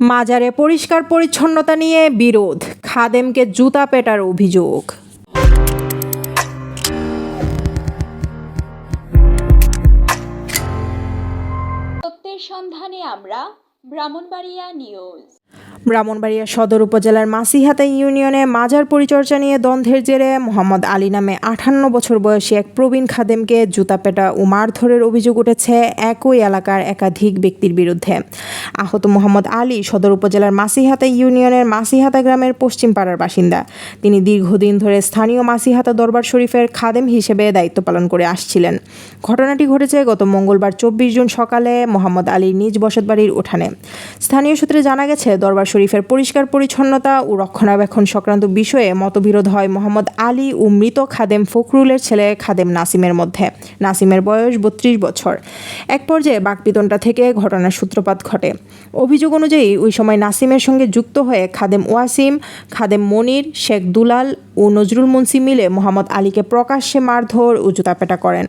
মাজারে পরিষ্কার পরিচ্ছন্নতা নিয়ে বিরোধ। খাদেমকে জুতা পেটার অভিযোগ। সন্ধানে আমরা ব্রাহ্মণবাড়িয়া নিউজ। ব্রাহ্মণবাড়িয়া সদর উপজেলার মাসিহাতা ইউনিয়নে মাজার পরিচর্যা নিয়ে দ্বন্দ্বের জেরে মোহাম্মদ আলী নামে আটান্ন বছর বয়সী এক প্রবীণ খাদেমকে জুতাপেটা ও মারধরের অভিযোগ উঠেছে একই এলাকার একাধিক ব্যক্তির বিরুদ্ধে। আহত মোহাম্মদ আলী সদর উপজেলার মাসিহাতা ইউনিয়নের মাসিহাতা গ্রামের পশ্চিম পাড়ার বাসিন্দা। তিনি দীর্ঘদিন ধরে স্থানীয় মাসিহাতা দরবার শরীফের খাদেম হিসেবে দায়িত্ব পালন করে আসছিলেন। ঘটনাটি ঘটেছে গত মঙ্গলবার চব্বিশ জুন সকালে মোহাম্মদ আলীর নিজ বসতবাড়ির উঠানে। স্থানীয় সূত্রে জানা গেছে, দরবার শরীফের পরিষ্কার পরিচ্ছন্নতা ও রক্ষণাবেক্ষণ সংক্রান্ত বিষয়ে মতবিরোধ হয় মোহাম্মদ আলী ও মৃত খাদেম ফখরুলের ছেলে খাদেম নাসিমের মধ্যে। নাসিমের বয়স বত্রিশ বছর। এক পর্যায়ে বাকপিতনটা থেকে ঘটনার সূত্রপাত ঘটে। অভিযোগ অনুযায়ী ওই সময় নাসিমের সঙ্গে যুক্ত হয়ে খাদেম ওয়াসিম, খাদেম মনির, শেখ দুলাল ও নজরুল মুন্সি মিলে মোহাম্মদ আলীকে প্রকাশ্যে মারধর ও জুতাপেটা করেন।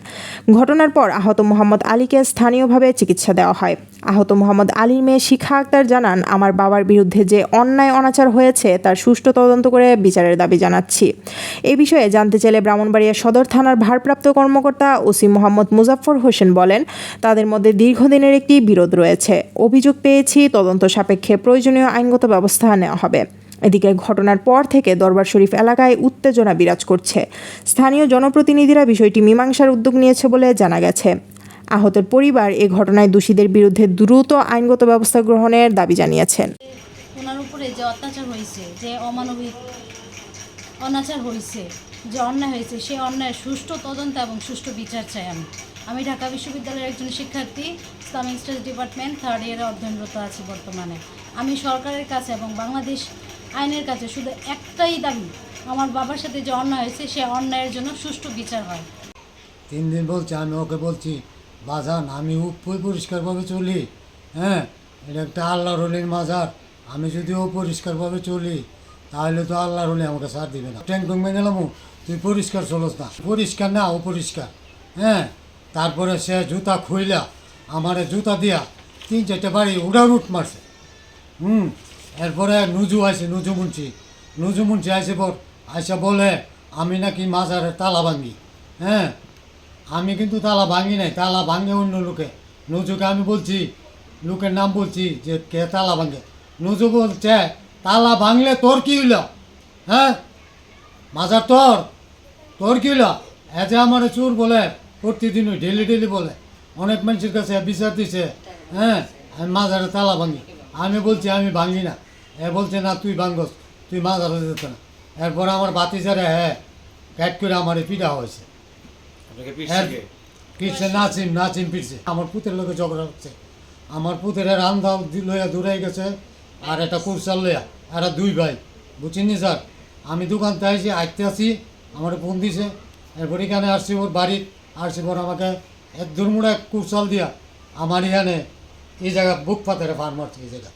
ঘটনার পর আহত মোহাম্মদ আলীকে স্থানীয়ভাবে চিকিৎসা দেওয়া হয়। আহত মোহাম্মদ আলীর মেয়ে শিখা আক্তার জানান, আমার বাবার বিরুদ্ধে যে অন্যায় অনাচার হয়েছে, তার সুষ্ঠু তদন্ত করে বিচারের দাবি জানাচ্ছি। এ বিষয়ে জানতে চাইলে ব্রাহ্মণবাড়িয়া সদর থানার ভারপ্রাপ্ত কর্মকর্তা ওসি মোহাম্মদ মুজাফর হোসেন বলেন, তাদের মধ্যে দীর্ঘদিনের একটি বিরোধ রয়েছে। অভিযোগ পেয়েছি, তদন্ত সাপেক্ষে প্রয়োজনীয় আইনগত ব্যবস্থা নেওয়া হবে। এদিকে ঘটনার পর থেকে দরবার শরীফ এলাকায় উত্তেজনা বিরাজ করছে। স্থানীয় জনপ্রতিনিধিরা বিষয়টি মীমাংসার উদ্যোগ নিয়েছে বলে জানা গেছে। আহতের পরিবার এ ঘটনায় দোষীদের বিরুদ্ধে দ্রুত আইনগত ব্যবস্থা গ্রহণের দাবি জানিয়েছেন। উপরে যে অত্যাচার হয়েছে, যে অমানবিক অনাচার হয়েছে, যে অন্যায় হয়েছে সেই অন্যায়ের সুষ্ঠু তদন্ত এবং সুষ্ঠু বিচার চাই আমি। আমি ঢাকা বিশ্ববিদ্যালয়ের একজন শিক্ষার্থী, ইসলামিক স্টাডিজ ডিপার্টমেন্ট থার্ড ইয়ারে অধ্যয়নরত আছি বর্তমানে। আমি সরকারের কাছে এবং বাংলাদেশ আইনের কাছে শুধু একটাই দাবি, আমার বাবার সাথে যে অন্যায় হয়েছে, সে অন্যায়ের জন্য সুষ্ঠু বিচার হয়। তিন দিন বলছে, আমি ওকে বলছি, বাজান, আমি পরিষ্কারভাবে চলি হ্যাঁ? এটা একটা আল্লাহর হলির মাজার। আমি যদি ও পরিষ্কারভাবে চলি, তাহলে তো আল্লাহর হলি আমাকে সার দিবে না। ট্যাঙ্ক ভেঙে গেলাম তুই পরিষ্কার চলস না। পরিষ্কার না ও পরিষ্কার হ্যাঁ? তারপরে সে জুতা খুইলা, আমারে জুতা দিয়া তিন চারটে বাড়ি উড়ার রুট মারছে। হুম? এরপরে নুজু আছে নুজু মুন্সি। নুজু মুন্সি আসে পর আইসা বলে, আমি নাকি মাজারের তালা ভাঙি হ্যাঁ? আমি কিন্তু তালা ভাঙি নাই, তালা ভাঙে অন্য লোকে। নজুকে আমি বলছি, লোকের নাম বলছি যে কে তালা ভাঙে নজু বলছে তালা ভাঙলে তোর কি হইল? হ্যাঁ? মাজার তোর? তোর কি হইল? এজে আমার চোর বলে প্রতিদিন ডেলি ডেলি বলে অনেক মানুষের কাছে বিচার দিছে হ্যাঁ? আমি মাজারে তালা ভাঙি। আমি বলছি আমি ভাঙি না। এ বলছে না তুই ভাঙ্গস তুই মাজারে যেত না। এরপর আমার বাতিজারে হ্যাঁ ক্যাট করে আমার পিঠা হয়েছে। হ্যাঁ, পিটছে নাচিম নাচিম পিটছে আমার পুতের লোকে ঝগড়া হচ্ছে। আমার পুতের রান্ধা লইয়া দূরে গেছে। আর এটা কুরসাল চললে এরা দুই ভাই। বুঝিনি স্যার? আমি দোকান আসি আইতে আসি, আমার ফোন দিছে। এরপর এখানে আসছি ওর বাড়ির আসছি পর আমাকে এক দুর্মুড়া কুরসাল দিয়া, আমার এখানে এই জায়গা বুক পাতারে ফার্মার এই জায়গা।